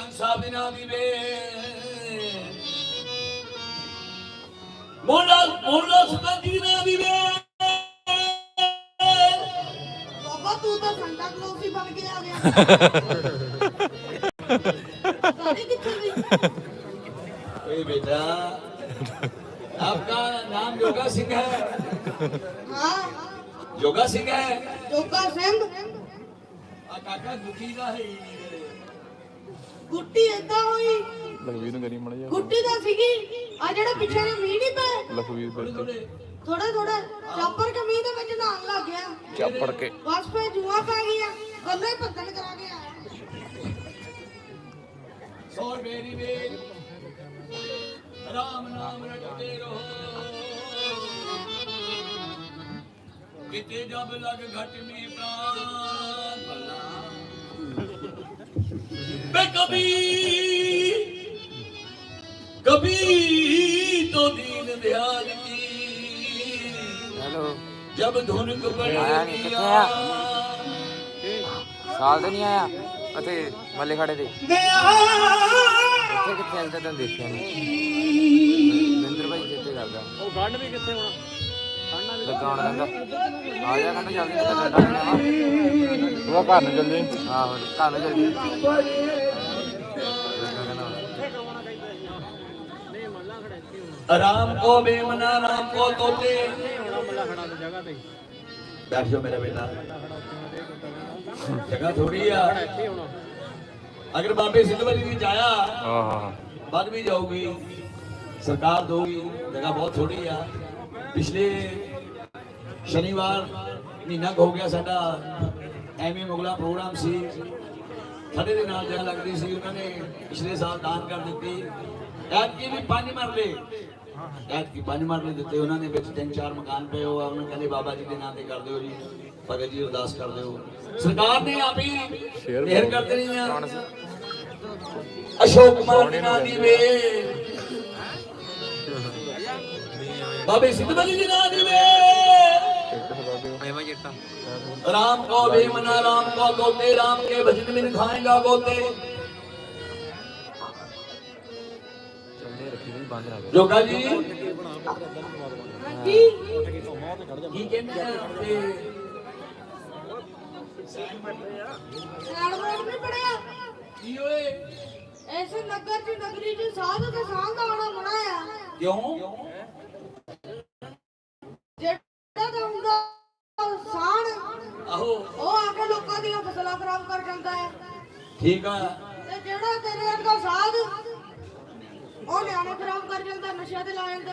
ਨਾਮ ਦੀ
ਵੇ ਮੋਲਾ ਮੋਲਾ ਸਰਪੰਚ ਦੀ ਨਾਮ ਦੀ ਵੇ
ਬਾਬਾ ਤੂੰ ਤਾਂ ਸੰਤਾ ਕਲੌਸ ਹੀ ਬਣ ਕੇ ਆ ਗਿਆ ਸਾਡੀ ਕਿੱਥੇ ਗਈ
ए बेटा आपका नाम योगा सिंह है
ਹਾਂ
योगा सिंह है
ਜੋਗਾ ਸਿੰਘ
आ काका दुखी का है
ਗੁੱਟੀ ਏਦਾਂ ਹੋਈ?
ਲਖਵੀਰ ਨੂੰ ਕਰੀ ਮੜ ਜਾ
ਗੁੱਟੀ ਤਾਂ ਸੀਗੀ। ਆ ਜਿਹੜਾ ਪਿੱਛੇ ਨੇ ਮੀਂਹ ਨਹੀਂ ਪਿਆ?
ਲਖਵੀਰ ਬੈਠੇ
ਥੋੜਾ ਥੋੜਾ ਚਾਪਰ ਕਮੀ ਦੇ ਵਿੱਚ ਨਹਾਉਣ ਲੱਗ ਗਿਆ।
ਚਾਪੜ ਕੇ।
ਬਸ ਫੇ ਜੂਆ ਪੈ ਗਿਆ ਗੱਲੇ ਭੱਦਣ ਕਰਾ ਕੇ ਆਇਆ।
ਸੋਰ ਮੇਰੀ ਵੇ ਰਾਮ ਨਾਮ ਰਟਦੇ ਰਹੋ। ਕਿਤੇ ਜਬ ਲਗ ਘਟ ਮੇ ਪ੍ਰਾਣ बे कभी कभी तो दीन दयाल की
ਹੈਲੋ
जब धुन को
आया नहीं, कितने आया? ਸਾਲ ਤਾਂ ਨਹੀਂ ਆਇਆ ਅਤੇ ਮੱਲੇ ਖੜੇ ਤੇ ਇੱਥੇ ਕਿੱਥੇ ਅੱਜ ਤੱਕ ਦੇਖਿਆ ਨਹੀਂ ਵਿੰਦਰ ਭਾਈ ਜਿੱਤੇ ਕਰਦਾ
ਉਹ ਗੰਢ ਵੀ ਕਿੱਥੇ ਹੋਣਾ
ਲਗਾਉਣ ਕਹਿੰਦਾ ਆ ਜਾ ਕਹਿੰਦਾ ਜਲਦੀ ਕਿਤੇ ਡੰਡਾ ਲੈਣਾ
ਤੂੰ ਘਰ ਨੂੰ ਚੱਲ ਜੀ
ਆਹੋ ਘਰ ਨੂੰ ਜਲਦੀ ਆਰਾਮ
ਕੋ ਬੇਮਨਾ ਆਰਾਮ ਕੋ ਤੋਤੇ। ਬੈਠ
ਜਾ ਮੇਰਾ ਬੇਟਾ। ਜਗ੍ਹਾ ਥੋੜੀ
ਆ। ਅਗਰ ਬਾਬੇ ਸਿੱਧ ਵਾਲੀ
ਦੀ
ਜਾਇਆ ਹਾਂ ਵੀ ਜਾਊਗੀ। ਸਰਕਾਰ ਦੋਗੀ ਜਗ੍ਹਾ ਬਹੁਤ ਥੋੜੀ ਆ। ਪਿਛਲੇ ਸ਼ਨੀਵਾਰ ਮਹੀਨਾ ਹੋ ਗਿਆ ਸਾਡਾ, ਐਵੇਂ ਮੁਗਲਾ ਪ੍ਰੋਗਰਾਮ ਸੀ। ਸਾਡੇ ਦੇ ਨਾਲ ਜਗ੍ਹਾ ਲੱਗਦੀ ਸੀ, ਉਹਨਾਂ ਨੇ ਪਿਛਲੇ ਸਾਲ ਦਾਨ ਕਰ ਦਿੱਤੀ। ਐਤਕੀ ਵੀ ਪੰਜ ਮਰਲੇ। ਐਕਟ ਕੀ ਪੰਜ ਮਰਲੇ ਦਿੱਤੇ ਉਹਨਾਂ ਨੇ ਵਿੱਚ ਤਿੰਨ ਚਾਰ ਮਕਾਨ ਪਏ ਹੋ ਉਹਨਾਂ ਕਹਿੰਦੇ ਬਾਬਾ ਜੀ ਦੇ ਨਾਂ ਤੇ ਕਰ ਦਿਓ ਜੀ ਭਗਤ ਜੀ ਅਰਦਾਸ ਕਰ ਦਿਓ। ਸਰਕਾਰ ਨੇ ਆਪ ਹੀ ਮਿਹਰ ਕਰ ਦੇਣੀ ਆ। ਅਸ਼ੋਕ ਕੁਮਾਰ ਦੇ ਨਾਂ ਦੀ ਵੇ। ਬਾਬੇ ਸਿੱਧ ਬਲੀ ਦੇ ਨਾਂ ਦੀ ਵੇ। ਰਾਮ ਕੋ ਵੀ ਰਾਮ ਕੋ ਗੋਤੇ
ਰਾਮ ਕੇ ਭਜਨ ਮਿਲ ਖਾਏਗਾ
ਗੋਤੇ। ਜੋਗਾ
ਜੀ।
ਕੀ ਕੀ ਕਹਿੰਦੇ ਆ
ਤੇ ਸਾਲਵਰਡ ਵੀ ਪੜਿਆ
ਕੀ ਓਏ?
ਐਸੇ ਨਗਰ ਦੀ ਨਗਰੀ ਚ ਸਾਧ ਤੇ ਸਾਧ ਦਾ ਆਉਣਾ ਮਨਾ ਆ।
ਕਿਉਂ?
ਜਿਹੜਾ ਤਾਂ ਹੁੰਦਾ ਸਾਣ।
ਆਹੋ।
ਉਹ ਫਸਲਾਂ ਖਰਾਬ ਕਰ ਜਾਂਦਾ ਹੈ। ਠੀਕ ਆ। ਉਹ ਨਿਆਣੇ ਖਰਾਬ ਕਰ ਜਾਂਦਾ ਨਸ਼ਿਆਂ ਤੇ ਲਾ ਜਾਂਦਾ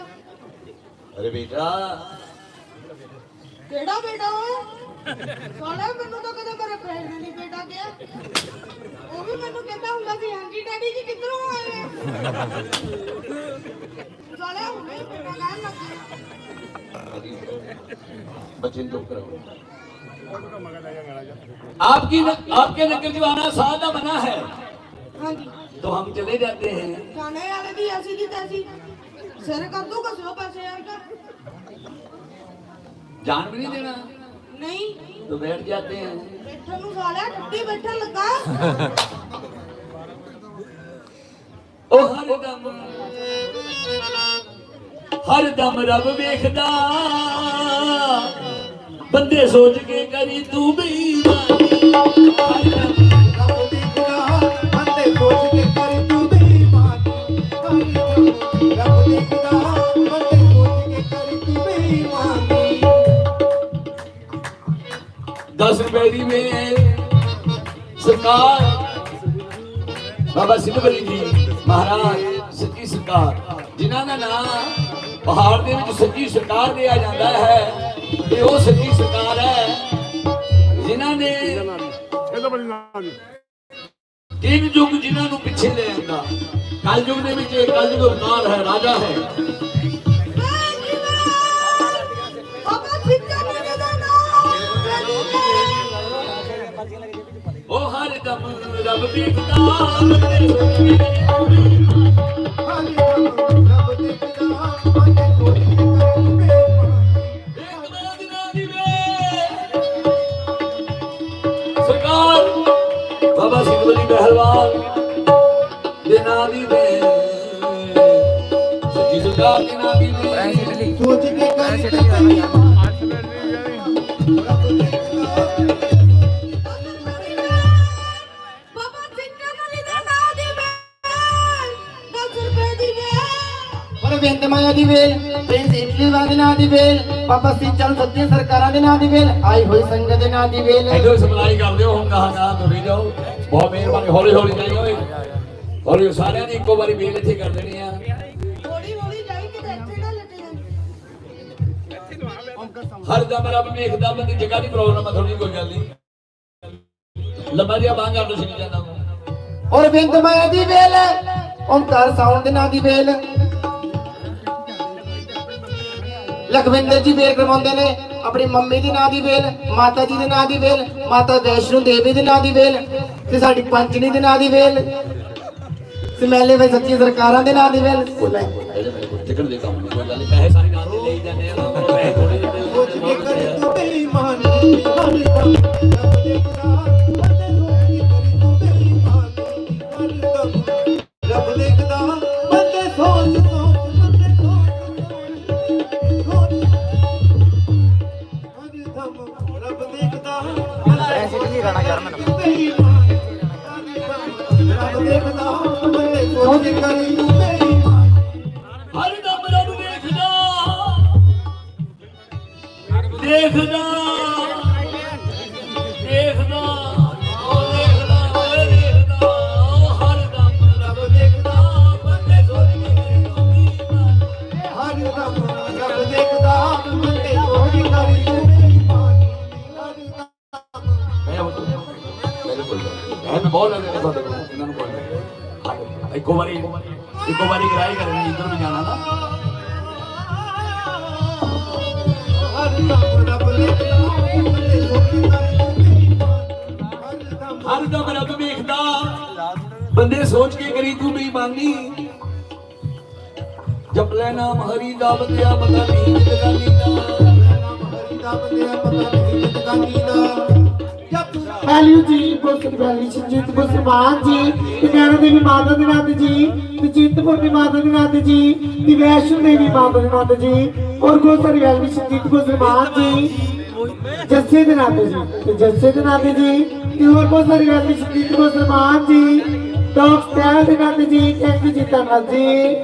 अरे बेटा
ਕਿਹੜਾ ਬੇਟਾ ਓਏ ਸਾਲੇ ਮੈਨੂੰ ਤਾਂ ਕਦੇ ਮੇਰੇ ਭੈਣ ਨੇ ਨਹੀਂ ਬੇਟਾ ਕਿਹਾ ਉਹ ਵੀ ਮੈਨੂੰ ਕਹਿੰਦਾ ਹੁੰਦਾ ਸੀ ਹਾਂਜੀ ਡੈਡੀ ਜੀ ਕਿੱਧਰੋਂ ਆਏ ਸਾਲੇ ਹੁਣੇ ਹੀ ਬੇਟਾ ਕਹਿਣ ਲੱਗੇ
बच्चे चुप करो आपकी न, आपके नगर जो आना सादा बना है
ਹਾਂਜੀ
तो हम चले जाते हैं
ਖਾਣੇ ਵਾਲੇ ਦੀ ਐਸੀ ਦੀ ਤੈਸੀ ਸਿਰ ਕਰ ਦੂਗਾ ਸੋ ਪੈਸੇ ਯਾਰ ਕਰ
जान भी नहीं देना
ਨਹੀਂ
तो बैठ जाते हैं
ਬੈਠਣ ਨੂੰ ਸਾਲਿਆ ਟੱਟੀ ਬੈਠਣ ਲੱਗਾ
ਉਹ ਹਰ ਦਮ ਹਰ ਦਮ ਰੱਬ ਵੇਖਦਾ ਬੰਦੇ ਸੋਚ ਕੇ ਕਰੀ ਤੂੰ ਬੇਈਮਾਨੀ ਹਰ 10 ਰੁਪਏ ਦੀ ਵੇ ਸਰਕਾਰ, ਬਾਬਾ ਸਿੱਧ ਬਲੀ ਮਹਾਰਾਜ, ਸੱਚੀ ਸਰਕਾਰ, ਜਿਨ੍ਹਾਂ ਦਾ ਨਾਮ ਪਹਾੜ ਦੇ ਵਿੱਚ ਸੱਚੀ ਸਰਕਾਰ ਦਿਆ ਜਾਂਦਾ ਹੈ ਤੇ ਉਹ ਸੱਚੀ ਸਰਕਾਰ ਹੈ, ਜਿਨ੍ਹਾਂ ਨੇ ਤਿੰਨ ਯੁੱਗ ਜਿਨ੍ਹਾਂ ਨੂੰ ਪਿੱਛੇ ਲੈ ਆਂਦਾ, ਕਲਯੁਗ ਦੇ ਵਿੱਚ ਕਲ ਅਵਤਾਰ ਹੈ, ਰਾਜਾ ਹੈ। ਉਹ ਰੱਬ ਵੇਖਦਾ ਬੰਦੇ ਸੋਚ ਕੇ ਕਰੀ। ਦੇ ਨਾਂ ਦੀ
ਵੇਲ
ਆਈ ਹੋਈ ਸੰਗਤ ਦੇ ਨਾਂ ਦੀ ਵੇਲ।
ਐਡੋ ਸਪਲਾਈ ਕਰਦੇ ਹੋ ਹੁਣ ਕਹਾ ਨਾ ਤੁਰੇ ਜਾਓ। ਬਹੁਤ ਮਿਹਰਬਾਨੀ ਹੌਲੀ ਹੌਲੀ ਜਾਈ ਓਏ। ਹੌਲੀ ਸਾਰਿਆਂ ਨੇ ਇੱਕੋ ਵਾਰੀ ਬੇਲ ਇੱਥੇ ਕਰ ਦੇਣੀ ਆ।
ਹੌਲੀ ਹੌਲੀ ਜਾਈ ਕਿਤੇ ਇੱਥੇ ਨਾ ਲੱਟੇ ਜਾਈ।
ਹਰ ਦਮ ਰੱਬ ਵੇਖਦਾ ਬੰਦੀ ਜਗ੍ਹਾ ਦੀ ਪ੍ਰੋਬਲਮ ਆ ਥੋੜੀ ਕੋਈ ਗੱਲ ਨਹੀਂ ਲੰਬਾ ਜਿਹਾ ਬਾਂਹ ਕਰ ਲੋ ਸਿੱਧ ਜਾਂਦਾ ਨੂੰ
ਔਰ ਬਿੰਦ ਮਾਇਆ ਦੀ ਵੇਲ ਓਮਕਾਰ ਸਾਉਣ ਦੇ ਨਾਂ ਦੀ ਵੇਲ। ਲਖਵਿੰਦਰ ਜੀ ਵੇਲ ਕਰਵਾਉਂਦੇ ਨੇ। ਆਪਣੀ ਮੰਮੀ ਦੀ ਨਾਂ ਦੀ ਵੇਲ ਮਾਤਾ ਜੀ ਦੇ ਨਾਂ ਦੀ ਵੇਲ ਮਾਤਾ ਵੈਸ਼ਨੂ ਦੇਵੀ ਦੇ ਨਾਂ ਦੀ ਵੇਲ ਤੇ ਸਾਡੀ ਪੰਚਨੀ ਦੇ ਨਾਂ ਦੀ ਵੇਲ ਸਮੈਲੇ ਵਿੱਚ ਸੱਚੀ ਸਰਕਾਰਾਂ ਦੇ ਨਾਂ ਦੀ ਵੇਲ
ਇਹਦੇ ਮੇਰੇ ਕੋਲ ਟਿਕਟ ਦੇ ਕੰਮ ਨਹੀਂ ਕੋਈ ਗੱਲ ਨਹੀਂ ਪੈਸੇ ਸਾਰੇ ਨਾਲ ਦੇ ਲਈ ਜਾਂਦੇ ਆ ਪੈਸੇ ਥੋੜੇ ਜਿਹੇ
ਸੋਚ ਕੇ ਕਰੀ ਤੂੰ ਬੇਈਮਾਨੀ ਹਰ ਦਮ ਦੇਖਦਾ ਦੇਖਦਾ
ਉਹ ਦੇਖਦਾ ਓਏ ਦੇਖਦਾ ਹਰ ਦਮ ਰੱਬ ਦੇਖਦਾ ਬੰਦੇ ਸੋਚ ਕੇ ਕਰੀ ਤੂੰ
ਹਰ ਦਮ ਰੱਬ ਦੇਖਦਾ ਬੰਦੇ ਸੋਚ ਕੇ ਕਰੀ ਤੂੰ ਹਰ ਦਮ
ਮੈਂ ਬਹੁਤ ਲੱਗਦੇ ਤੁਹਾਡੇ ਕੋਲ ਇੱਕੋ ਵਾਰੀ ਇੱਕੋ ਵਾਰੀ ਗਰਾਈ ਕਰਨੀ ਇੱਧਰ ਵੀ ਜਾਣਾ ਨਾ
ਹਰ ਦਮ ਰੱਬ
ਵੇਖਦਾ, ਬੰਦੇ ਸੋਚ ਕੇ ਕਰੀ, ਤੂੰ ਬੇਈਮਾਨੀ ਜਪ ਲੈ ਨਾਮ ਹਰੀ ਦਾ ਬੰਦਿਆ ਪਤਾ ਨਹੀਂ ਜਗਾਨੀ ਦਾ
ਨਾਮ। ਹਰੀ ਦਾ ਬੰਦਿਆ ਪਤਾ ਨਹੀਂ ਜਗਾਨੀ ਦਾ ਜਪ
ਹੈਲਿਓ ਜੀ ਬੋਸਨ ਵੈਲੀ ਸੰਜੀਤ ਮੁਸਲਮਾਨ ਜੀ, ਤੇ ਨੈਣਾ ਦੇਵੀ ਮਾਤਾ ਦੇ ਨਾਮ ਤੇ ਜੀ, ਤੇ ਚਿੰਤਪੁਰ ਦੀ ਮਾਤਾ ਦੇ ਨਾਮ ਤੇ ਜੀ, ਤੇ ਵੈਸ਼ਨੋ ਦੇਵੀ ਮਾਤਾ ਦੇ ਨਾਮ ਤੇ ਜੀ, ਔਰ ਗੋਸਰ ਵੈਲੀ ਸੰਜੀਤ ਮੁਸਲਮਾਨ ਜੀ। ਜੱਸੇ ਦੇ ਨਾਮ ਤੇ ਜੀ, ਤੇ ਜੱਸੇ ਦੇ ਨਾਮ ਤੇ ਜੀ, ਤੇ ਹੋਰ ਗੋਸਰ ਵੈਲੀ ਸੰਜੀਤ ਮੁਸਲਮਾਨ ਜੀ ਡੌਗ ਸਟਾਈਲ ਦੇ ਨਾਮ ਤੇ ਜੀ ਥੈਂਕ ਯੂ ਜੀ ਧੰਨਵਾਦ ਜੀ।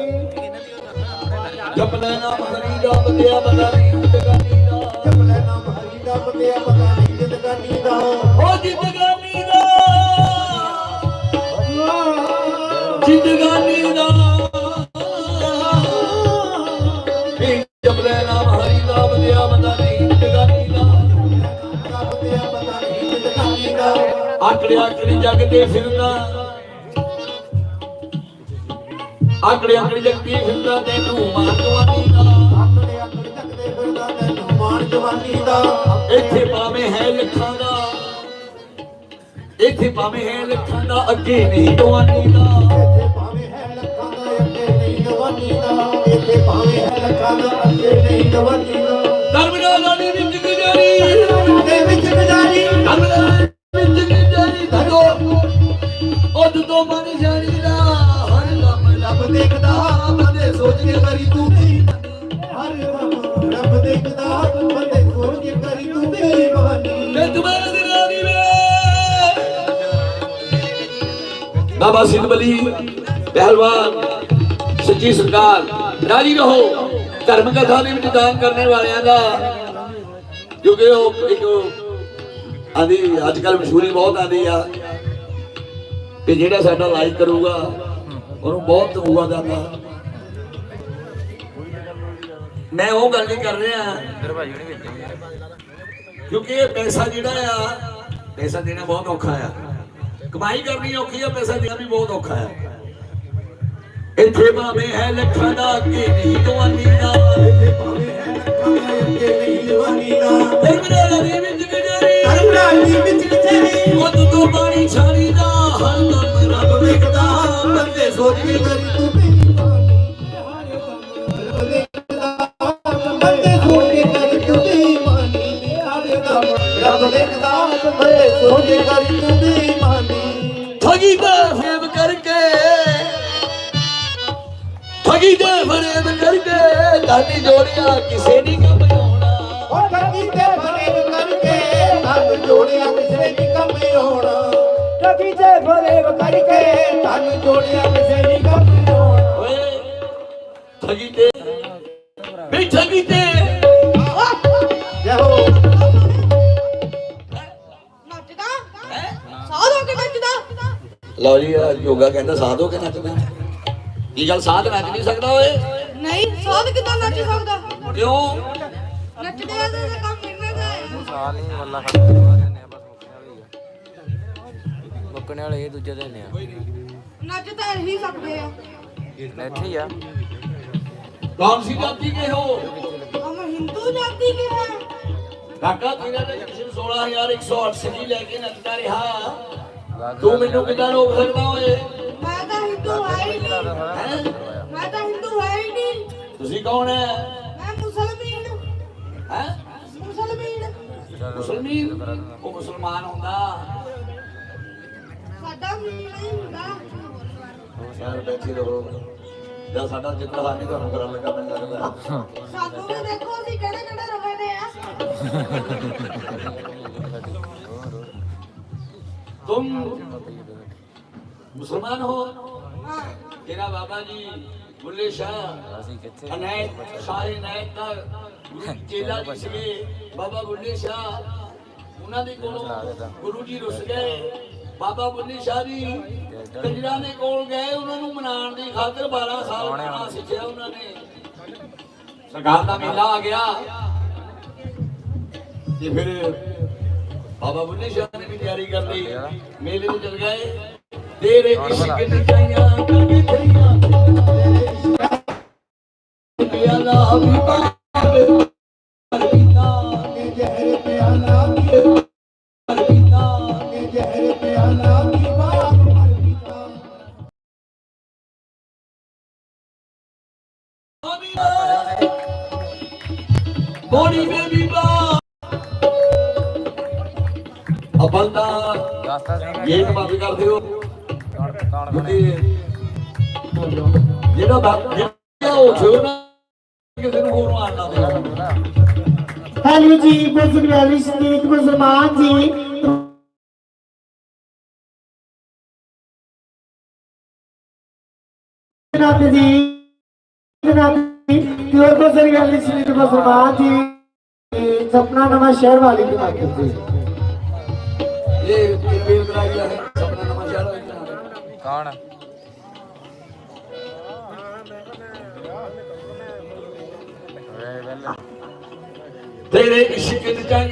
ਜਪ ਲੈ ਨਾਮ ਹਰੀ ਦਾ, ਬੰਦਿਆ ਪਤਾ ਨਹੀਂ ਜਗਾਨੀ ਦਾ,
ਜਪ ਲੈ ਨਾਮ ਹਰੀ ਦਾ, ਬੰਦਿਆ ਪਤਾ ਨਹੀਂ ਜਗਾਨੀ ਦਾ।
ਉਹ ਜਿੰਦਗਾਨੀ ਦਾ। ਜਿੰਦਗਾਨੀ ਦਾ। ਇਹ ਜਪ ਲੈ ਨਾਮ ਹਰੀ ਦਾ ਬੰਦਿਆ ਪਤਾ ਨਹੀਂ ਜਗਾਨੀ ਦਾ
ਦਾ ਪਤਾ ਨਹੀਂ ਜਗਾਨੀ ਦਾ।
ਆਕੜੇ ਆਕੜੇ ਜਗ ਤੇ ਫਿਰਦਾ। ਆਕੜੇ ਆਕੜੇ ਜਗ ਤੇ ਫਿਰਦਾ ਤੈਨੂੰ ਮਾਰ ਦਾ।
ਜਵਾਨੀ ਦਾ।
ਇੱਥੇ ਭਾਵੇਂ ਹੈ ਲੱਖਾਂ ਦਾ। ਇੱਥੇ ਭਾਵੇਂ ਹੈ ਲੱਖਾਂ ਦਾ, ਅੱਗੇ ਨਹੀਂ ਜਵਾਨੀ ਦਾ। ਸੱਚੀ ਸਰਕਾਰ, ਰਾਜੀ ਰਹੋ। ਧਰਮ ਕਥਾ ਦੇ ਵਿੱਚ ਦਾਨ ਕਰਨ ਵਾਲਿਆਂ ਦਾ ਕਿਉਂਕਿ ਉਹ ਇੱਕ ਆਂਦੀ ਅੱਜ ਕੱਲ ਮਸ਼ਹੂਰੀ ਬਹੁਤ ਆਂਦੀ ਆ ਕਿ ਜਿਹੜਾ ਸਾਡਾ ਲਾਈਕ ਕਰੂਗਾ, ਉਹਨੂੰ ਬਹੁਤ ਹੋਊਗਾ ਦਾਤਾ ਮੈਂ ਉਹ ਗੱਲ ਨਹੀਂ ਕਰ ਰਿਹਾ। ਕਿਉਂਕਿ ਇਹ ਪੈਸਾ ਜਿਹੜਾ ਆ, ਪੈਸਾ ਦੇਣਾ ਬਹੁਤ ਔਖਾ ਆ। ਕਮਾਈ ਕਰਨੀ ਔਖੀ ਆ, ਪੈਸਾ ਦੇਣਾ ਵੀ ਬਹੁਤ ਔਖਾ ਆ। ਇੱਥੇ ਭਾਵੇਂ ਹੈ ਲੱਖਾਂ ਦਾ ਅੱਗੇ ਨਹੀਂ ਜਵਾਨੀ ਦਾ। ਇੱਥੇ ਭਾਵੇਂ ਹੈ ਲੱਖਾਂ ਦਾ ਅੱਗੇ ਨਹੀਂ ਜਵਾਨੀ ਦਾ। ਧਰਮਰਾਜ ਦੀ ਵਿੱਚ ਗਜਰੀ ਧਰਮਰਾਜ ਦੀ ਵਿੱਚ ਗਜਰੀ ਉਹ ਤੋਂ ਪਾਣੀ ਛਾਣੀ ਦਾ ਹਰ ਦਮ ਰੱਬ ਵੇਖਦਾ। ਬੰਦੇ ਸੋਚ ਕੇ ਕਰੀ। ਤੂੰ
ਰੱਬ ਦੇਖਦਾ ਬੰਦੇ ਸੋਚੇ ਕਰ। ਤੂੰ
ਠਗੀ ਦਾ ਫਰੇਬ ਕਰਕੇ ਦਾਨੀ ਜੋੜਿਆ ਕਿਸੇ ਨਹੀਂ ਕਮਾਉਣਾ
ਉਹ ਠੱਗੀ ਤੇ ਫਰੇਬ ਕਰਕੇ ਧਨ ਜੋੜਿਆ ਕਿਸੇ ਨਹੀਂ ਕੰਮ ਆਉਣਾ ਠੱਗੀ ਤੇ ਫਰੇਬ ਕਰਕੇ ਧਨ ਜੋੜਿਆ ਕਿਸੇ ਨਹੀਂ ਕੰਮ ਆਉਣਾ
ਓਏ ਠਗੀ ਤੇ। ਵੀ ਠਗੀ ਤੇ।
ਯਹੋ
ਨੱਚਦਾ? ਸਾਧ ਹੋ ਕੇ ਨੱਚਦਾ?
ਲਓ ਜੀ ਯੋਗਾ ਕਹਿੰਦਾ ਸਾਧ ਕੇ ਨੱਚਦਾ। ਕੀ ਗੱਲ ਸਾਧ ਨੱਚ ਨਹੀਂ ਸਕਦਾ ਓਏ?
ਨਹੀਂ ਸਾਧ ਕਿਦਾਂ ਨੱਚ ਸਕਦਾ?
ਕਿਉਂ?
ਨੱਚਦੇ ਆ ਤਾਂ ਕੰਮ ਇਹਨਾਂ ਦਾ ਹੈ
ਸਾਲ ਨਹੀਂ ਮੱਲਾ ਖੜਾ ਆ ਬਸ ਮੁੱਕਣੇ ਵਾਲੇ ਆ। ਮੁੱਕਣੇ ਵਾਲੇ ਇਹ ਦੂਜੇ ਦਿਨ ਆ।
ਨੱਚ ਤਾਂ ਇਹੀ ਸਕਦੇ ਆ।
ਇੱਥੇ ਹੀ ਆ।
ਕੌਣ ਸੀ ਜਾਤੀ ਕੇ ਹੋ?
ਹਮ ਹਿੰਦੂ ਜਾਤੀ ਕੇ ਹੈ।
ਕਾਕਾ ਤੇਰਾ ਤਾਂ ਜਸ਼ਨ 16180 ਲੈ ਕੇ ਨੱਚਦਾ ਰਿਹਾ। ਤੂੰ ਮੈਨੂੰ ਕਿੱਦਾਂ ਰੋਕ ਸਕਦਾ ਓਏ?
ਮੈਂ ਤਾਂ ਹਿੰਦੂ ਹੈ ਹੀ ਨਹੀਂ? ਮੈਂ ਤਾਂ ਹਿੰਦੂ ਹੈ ਹੀ ਨਹੀਂ।
ਤੁਸੀਂ ਕੌਣ ਹੈ
ਮੈਂ ਮੁਸਲਮਾਨ।
ਹੈ?
ਮੁਸਲਮਾਨ।
ਮੁਸਲਮਾਨ? ਉਹ ਮੁਸਲਮਾਨ ਹੁੰਦਾ।
ਸਾਡਾ ਵੀ ਨਹੀਂ ਹੁੰਦਾ।
ਯਾਰ ਬੈਠੇ ਰਹੋ। ਜਾਂ ਸਾਡਾ ਜਿੱਤਰ ਹਾਨੀ ਤੁਹਾਨੂੰ ਕਰਨ ਲੱਗਾ ਮੈਨੂੰ ਲੱਗਦਾ।
ਸਾਨੂੰ ਵੀ ਦੇਖੋ ਅਸੀਂ ਕਿਹੜੇ ਕਿਹੜੇ ਰਵੇ ਦੇ ਆ।
तुम मुसलमान हो
ਹਾਂ
तेरा बाबा जी बुल्ले शाह
ਅਸੀਂ ਕਿੱਥੇ
अनैत शाह अनैत का गुरु चेला जी ਸੀਗੇ ਬਾਬਾ ਬੁੱਲੇ ਸ਼ਾਹ ਉਹਨਾਂ ਦੇ ਕੋਲੋਂ ਗੁਰੂ ਜੀ ਰੁੱਸ ਗਏ ਬਾਬਾ ਬੁੱਲੇ ਸ਼ਾਹ ਜੀ ਕੰਜਰਾਂ ਦੇ ਕੋਲ ਗਏ ਉਹਨਾਂ ਨੂੰ ਮਨਾਉਣ ਦੀ ਖਾਤਰ 12 ਸਾਲ ਪੜ੍ਹਨਾ ਸਿੱਖਿਆ ਉਹਨਾਂ ਨੇ ਸਰਕਾਰ ਦਾ ਮੇਲਾ ਆ ਗਿਆ ਤੇ ਫਿਰ ਬਾਬਾ ਬੁੱਲੇ ਸ਼ਾਹ ਨੇ ਵੀ ਤਿਆਰੀ ਕਰ ਲਈ ਮੇਲੇ ਨੂੰ ਚਲ ਗਏ ਤੇਰੇ ਇਸ਼ਕ ਦੀ ਚਾਈਆਂ ਕਰਕੇ ਤੇਰੀਆਂ ਪਿਆਲਾ ਵੀ ਪਾਵੇ ਅਬੰਦਾ
ਰਸਤਾ ਸਿੰਘ
ਇਹ ਬੰਦ ਕਰ ਦਿਓ।
ਕੌਣ ਕੌਣ
ਕਿਉਂਕਿ ਜਿਹੜਾ ਬਾਤ ਜਿਹੜਾ ਉਹ ਛੋਣਾ ਕਿਸੇ ਨੂੰ ਹੋਰ ਨੂੰ ਆਣ ਨਾ ਦੇ
ਹੈਲੋ ਜੀ ਬਜ਼ੁਰਗ ਵਾਲੀ ਸੰਗੀਤ ਮੁਸਲਮਾਨ ਜੀ। ਨਾਥ ਜੀ ਨਾਥ ਜੀ, ਪਿਓਰ ਬਜ਼ੁਰਗ ਵਾਲੀ ਸੰਗੀਤ ਮੁਸਲਮਾਨ ਜੀ। ਤੇ ਸਪਨਾ ਨਵਾਂ ਸ਼ਹਿਰ ਵਾਲੀ ਦੀ ਨਾਥ ਜੀ।
ਤੇਰੇ ਇਸ਼ਕ ਦੀ ਚਾਹੀਆਂ